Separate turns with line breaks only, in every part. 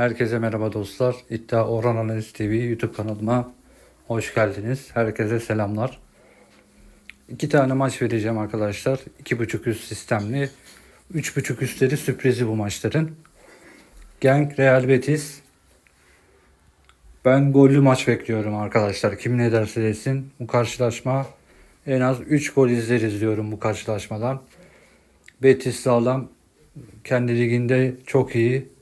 Herkese merhaba dostlar. İddia Orhan Analiz TV YouTube kanalıma hoş geldiniz. Herkese selamlar. İki tane maç vereceğim arkadaşlar. İki buçuk üst sistemli. Üç buçuk üstleri sürprizi bu maçların. Genk Real Betis. Ben gollü maç bekliyorum arkadaşlar. Kim ne derse desin. Bu karşılaşma en az 3 gol izleriz diyorum bu karşılaşmadan. Betis sağlam. Kendi liginde çok iyi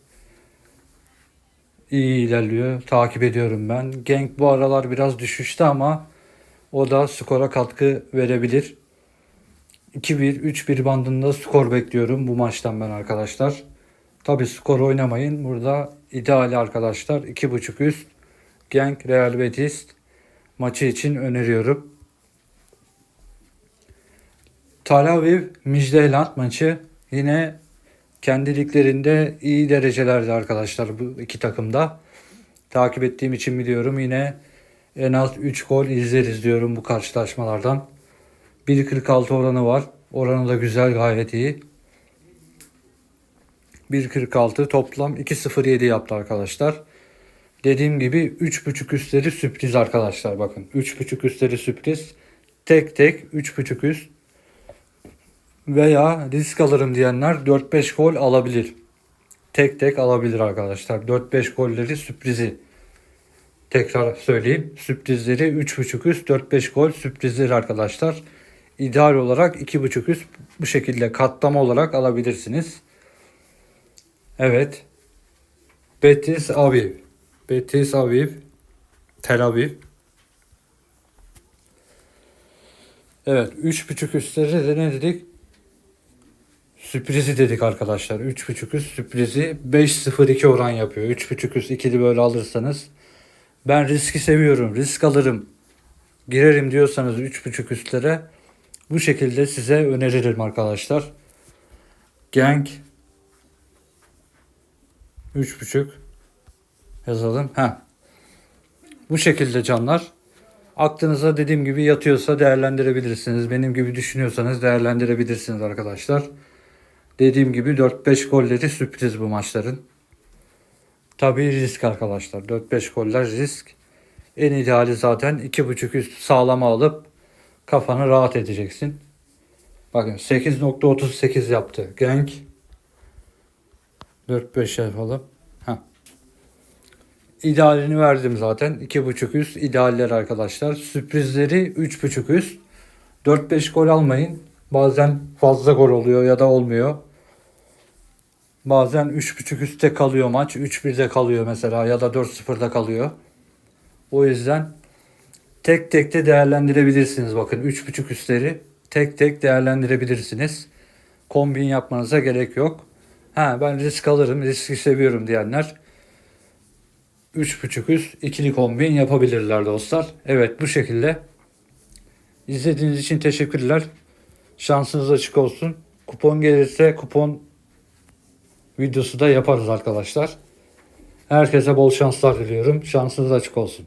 iyi ilerliyor. Takip ediyorum ben. Genk bu aralar biraz düşüşte ama o da skora katkı verebilir. 2-1, 3-1 bandında skor bekliyorum bu maçtan ben arkadaşlar. Tabi skor oynamayın. Burada ideal arkadaşlar. 2.5 üst. Genk Real Betis maçı için öneriyorum. Tel Aviv Midtjylland maçı yine kendi liglerinde iyi derecelerde arkadaşlar bu iki takımda. Takip ettiğim için biliyorum yine en az 3 gol izleriz diyorum bu karşılaşmalardan. 1.46 oranı var. Oranı da güzel gayet iyi. 1.46 toplam 2.07 yaptı arkadaşlar. Dediğim gibi 3.5 üstleri sürpriz arkadaşlar bakın. 3.5 üstleri sürpriz. Tek tek 3.5 üst veya risk alırım diyenler 4-5 gol alabilir. Tek tek alabilir arkadaşlar. 4-5 golleri sürprizi. Tekrar söyleyeyim. Sürprizleri 3.5 üst 4-5 gol sürprizleri arkadaşlar. İdeal olarak 2.5 üst bu şekilde katlama olarak alabilirsiniz. Evet. Betis Aviv. Betis Aviv. Tel Aviv. Evet. 3.5 üstleri de ne dedik? Sürprizi dedik arkadaşlar. 3.5 üst sürprizi 5-0-2 oran yapıyor. 3.5 üst ikili böyle alırsanız. Ben riski seviyorum. Risk alırım. Girerim diyorsanız 3.5 üstlere bu şekilde size öneririm arkadaşlar. Genk 3.5 yazalım. Ha. Bu şekilde canlar. Aklınıza dediğim gibi yatıyorsa değerlendirebilirsiniz. Benim gibi düşünüyorsanız değerlendirebilirsiniz arkadaşlar. Dediğim gibi 4-5 golleri sürpriz bu maçların. Tabii risk arkadaşlar. 4-5 goller risk. En ideali zaten 2.5 üst sağlama alıp kafanı rahat edeceksin. Bakın 8.38 yaptı. Genk 4-5 yapalım. Heh. İdealini verdim zaten. 2.5 üst idealler arkadaşlar. Sürprizleri 3.5 üst. 4-5 gol almayın. Bazen fazla gol oluyor ya da olmuyor. Bazen 3.5 üstte kalıyor maç. 3-1'de kalıyor mesela ya da 4-0'da kalıyor. O yüzden tek tek de değerlendirebilirsiniz. Bakın 3.5 üstleri tek tek değerlendirebilirsiniz. Kombin yapmanıza gerek yok. Ha ben risk alırım, riski seviyorum diyenler 3.5 üst ikili kombin yapabilirler dostlar. Evet bu şekilde. İzlediğiniz için teşekkürler. Şansınız açık olsun. Kupon gelirse kupon videosu da yaparız arkadaşlar. Herkese bol şanslar diliyorum. Şansınız açık olsun.